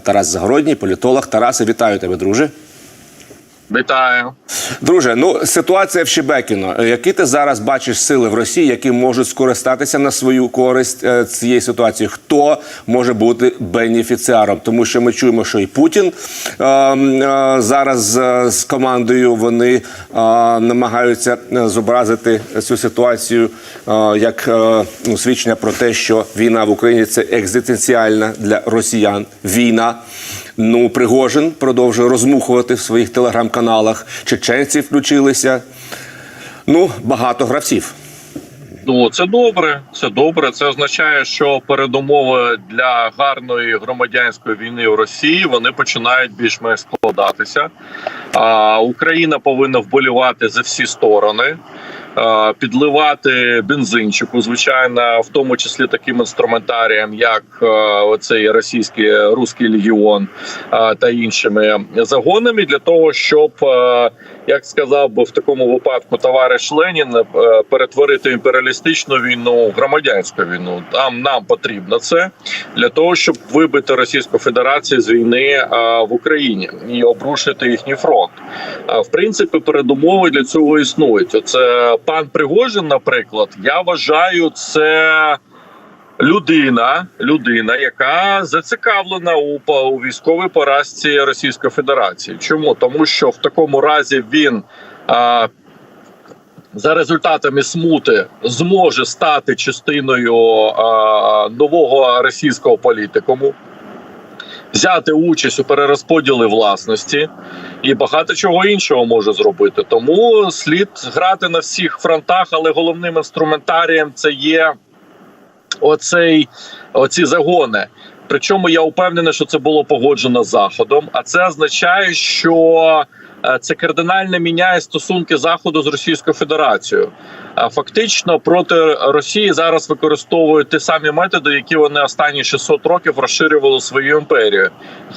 Тарас Загородній, політолог. Тарасе, вітаю тебе, друже. Вітаю. Друже, ну ситуація в Щебекіно. Які ти зараз бачиш сили в Росії, які можуть скористатися на свою користь е, цієї ситуації? Хто може бути бенефіціаром? Тому що ми чуємо, що і Путін е, е, зараз е, з командою вони е, намагаються е, зобразити цю ситуацію е, як е, ну, свідчення про те, що війна в Україні це екзистенціальна для росіян війна. Ну, Пригожин продовжує розмухувати в своїх телеграм-каналах. Чеченці включилися. Ну, багато гравців. Ну це добре. Це добре. Це означає, що передумови для гарної громадянської війни в Росії вони починають більш-менш складатися. А Україна повинна вболівати за всі сторони. А, Підливати бензинчику, звичайно, в тому числі таким інструментарієм, як е, оцей російський руський легіон е, та іншими загонами, для того, щоб е, як сказав би в такому випадку товариш Ленін, е, перетворити імперіалістичну війну в громадянську війну. Там нам потрібно це для того, щоб вибити Російську Федерацію з війни е, в Україні і обрушити їхній фронт. Е, В принципі, передумови для цього існують. Оце пан Пригожин, наприклад, я вважаю, це. Людина, людина, яка зацікавлена у, у військовій поразці Російської Федерації. Чому? Тому що в такому разі він а, за результатами смути зможе стати частиною а, нового російського політикуму, взяти участь у перерозподілі власності і багато чого іншого може зробити. Тому слід грати на всіх фронтах, але головним інструментарієм це є оцей, оці загони. Причому я впевнений, що це було погоджено з заходом. А це означає, що е, це кардинально міняє стосунки заходу з Російською Федерацією. А Фактично проти Росії зараз використовують ті самі методи, які вони останні 600 років розширювали свою імперію.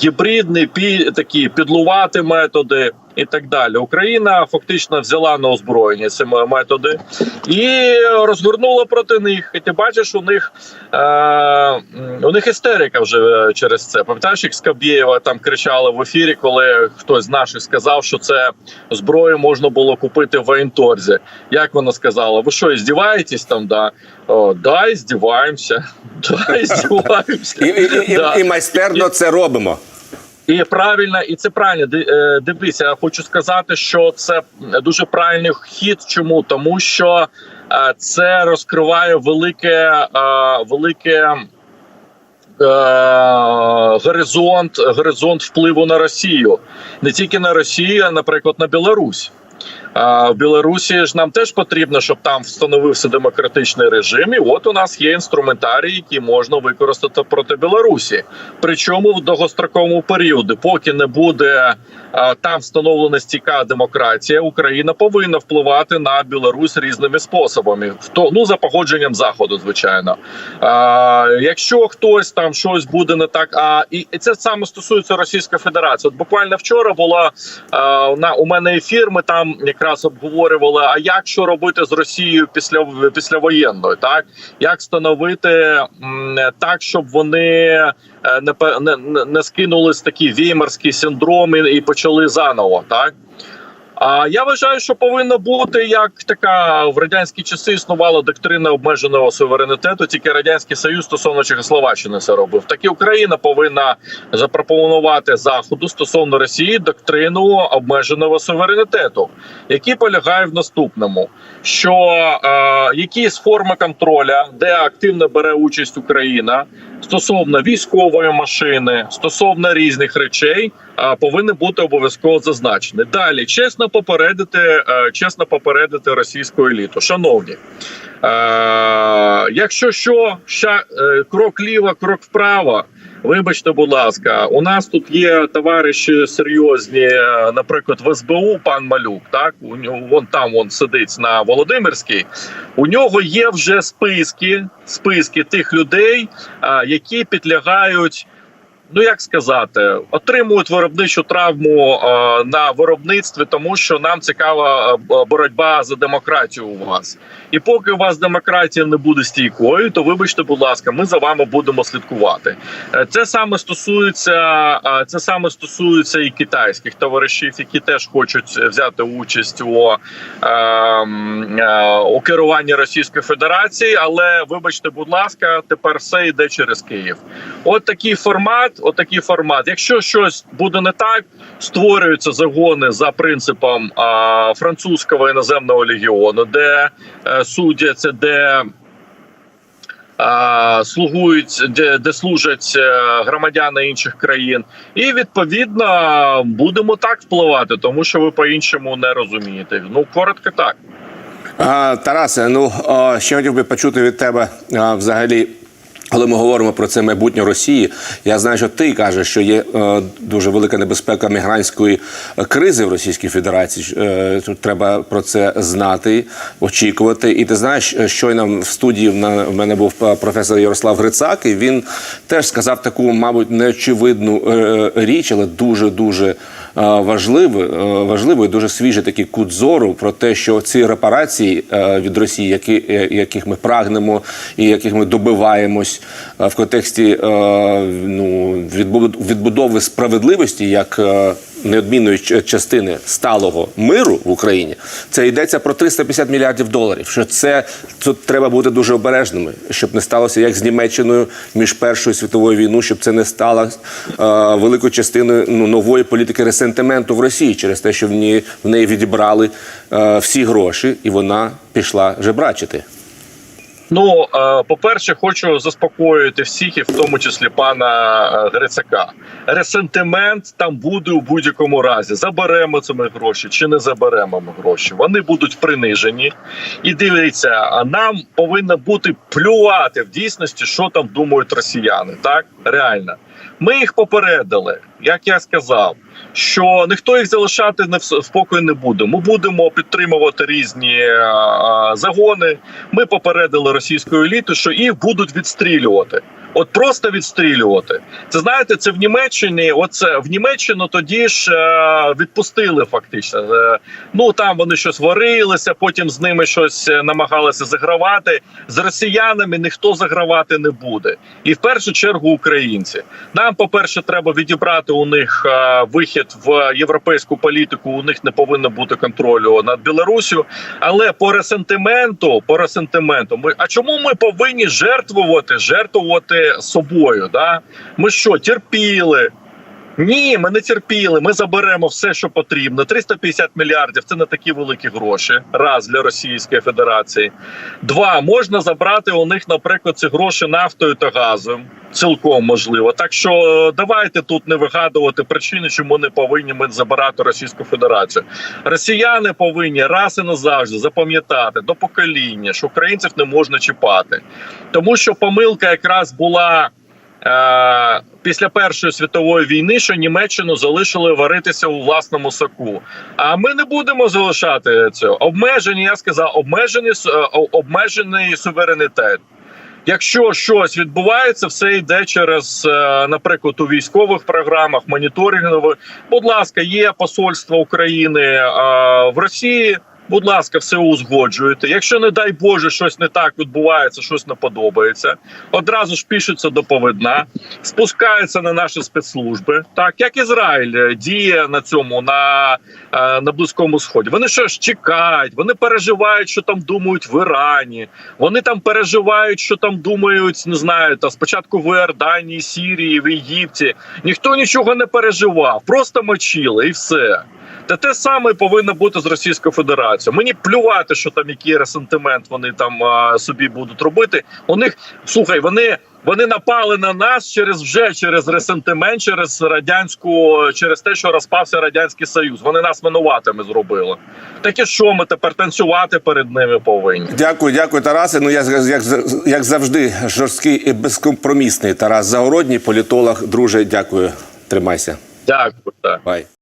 Гібридні пі такі підлувати методи і так далі. Україна фактично взяла на озброєння ці методи і розгорнула проти них. І ти бачиш, у них е, у них істерика вже е, через це. Пам'ятаєш, як Скабєєва там кричали в ефірі, коли хтось з наших сказав, що це зброю можна було купити в воєнторзі. Як вона сказала? Ви що, здіваєтесь там? Да, О, да, здіваємося. Да, здіваємося. І, майстерно це робимо. І правильно, і це правильно. Е, Дивися, я хочу сказати, що це дуже правильний хід. Чому? Тому що е, це розкриває велике, е, велике. Горизонт, горизонт впливу на Росію не тільки на Росію, а наприклад на Білорусь. А в Білорусі ж нам теж потрібно, щоб там встановився демократичний режим. І от у нас є інструментарій, який можна використати проти Білорусі. Причому в довгостроковому періоді, поки не буде а, там встановлена стійка демократія, Україна повинна впливати на Білорусь різними способами. То ну за погодженням заходу, звичайно. А, якщо хтось там щось буде не так, а і, і це саме стосується Російської Федерації. От буквально вчора була а, на у мене ефір. Ми там якраз обговорювали, а як що робити з Росією після післявоєнної, так як становити так, щоб вони е, не не, не, скинули такі віймарські синдроми і почали заново, так. А я вважаю, що повинно бути як така в радянські часи існувала доктрина обмеженого суверенітету. Тільки радянський союз стосовно Чехословаччини це робив. Так і Україна повинна запропонувати заходу стосовно Росії доктрину обмеженого суверенітету, який полягає в наступному: що е, якісь форми контроля, де активно бере участь Україна стосовно військової машини, стосовно різних речей, а, повинні бути обов'язково зазначені. Далі чесно попередити, е, чесно попередити російську еліту. Шановні, е, якщо що, е, крок ліво, крок вправо. Вибачте, будь ласка, у нас тут є товариші серйозні, е, наприклад, в СБУ пан Малюк. Так у нього вон там він сидить на Володимирській. У нього є вже списки, списки тих людей, які підлягають. Ну як сказати, отримують виробничу травму е, на виробництві, тому що нам цікава е, боротьба за демократію у вас. І поки у вас демократія не буде стійкою, то вибачте, будь ласка, ми за вами будемо слідкувати. Е, Це саме стосується е, це саме стосується і китайських товаришів, які теж хочуть взяти участь у, е, е, у керуванні Російської Федерації. Але вибачте, будь ласка, тепер все йде через Київ. От такий формат, от такий формат. Якщо щось буде не так, створюються загони за принципом французького іноземного легіону, де е, судяться, де а, слугують, де, де служать е, громадяни інших країн, і відповідно будемо так впливати, тому що ви по-іншому не розумієте. Ну коротко так. Тарасе, ну ще хотів би почути від тебе взагалі. Коли ми говоримо про це майбутнє Росії, я знаю, що ти кажеш, що є е, дуже велика небезпека мігрантської е, кризи в Російській Федерації. Е, тут треба про це знати, очікувати. І ти знаєш, е, щойно в студії в мене був е, професор Ярослав Грицак, і він теж сказав таку, мабуть, неочевидну е, річ, але дуже дуже е, важливу, е, важливу і дуже свіжий такий кут зору про те, що ці репарації е, від Росії, які, яких ми прагнемо і яких ми добиваємось в контексті ну, відбу- відбудови справедливості як неодмінної частини сталого миру в Україні, це йдеться про 350 мільярдів доларів. Що це тут треба бути дуже обережними, щоб не сталося як з Німеччиною між Першою світовою війною, щоб це не стало е, великою частиною ну, нової політики ресентименту в Росії через те, що в неї, в неї відібрали е, всі гроші, і вона пішла жебрачити. Ну, е, по-перше, хочу заспокоїти всіх, і в тому числі пана е, Грицака. Ресентимент там буде у будь-якому разі. Заберемо це ми гроші чи не заберемо ми гроші. Вони будуть принижені. І дивіться, нам повинно бути плювати в дійсності, що там думають росіяни. Так реально. Ми їх попередили, як я сказав, що ніхто їх залишати не в спокій не буде. Ми будемо підтримувати різні е, е, загони. Ми попередили російську еліту, що їх будуть відстрілювати. От просто відстрілювати. Це знаєте, це в Німеччині. Оце в Німеччину тоді ж е, відпустили фактично. Е, ну там вони щось варилися, потім з ними щось е, намагалися загравати. З росіянами ніхто загравати не буде. І в першу чергу українці. Нам, по-перше, треба відібрати у них е, вихід в європейську політику. У них не повинно бути контролю над Білорусю. Але по ресентименту, по ресентименту, ми а чому ми повинні жертвувати, жертвувати собою? Да? Ми що, терпіли? Ні, ми не терпіли. Ми заберемо все, що потрібно. 350 мільярдів це не такі великі гроші. Раз для Російської Федерації. Два можна забрати у них, наприклад, ці гроші нафтою та газом. Цілком можливо. Так що е, давайте тут не вигадувати причини, чому не повинні ми забирати Російську Федерацію. Росіяни повинні раз і назавжди запам'ятати до покоління, що українців не можна чіпати, тому що помилка якраз була. Е, після Першої світової війни, що Німеччину залишили варитися у власному соку. А ми не будемо залишати цього. Обмежені, я сказав, обмежені с- е, обмежений суверенітет. Якщо щось відбувається, все йде через, е, наприклад, у військових програмах, моніторингових. Будь ласка, є посольство України в Росії. Будь ласка, все узгоджуєте. Якщо, не дай Боже, щось не так відбувається, щось не подобається. Одразу ж пишеться доповідна, спускається на наші спецслужби, так як Ізраїль е, діє на цьому на, е, на близькому сході. Вони що ж чекають, вони переживають, що там думають в Ірані. Вони там переживають, що там думають, не знаю, та спочатку в Іорданії, Сірії, в Єгипті. Ніхто нічого не переживав, просто мочили і все. Та те саме повинно бути з Російською Федерацією. Мені плювати, що там який ресентимент вони там а, собі будуть робити. У них слухай, вони. Вони напали на нас через вже через ресентимент, через радянську, через те, що розпався радянський союз. Вони нас винуватими зробили. Так і що ми тепер танцювати перед ними повинні? Дякую, дякую, Тарасе. Ну я як, як завжди жорсткий і безкомпромісний Тарас Загородній, політолог. Друже, дякую. Тримайся. Дякую. Так. Бай.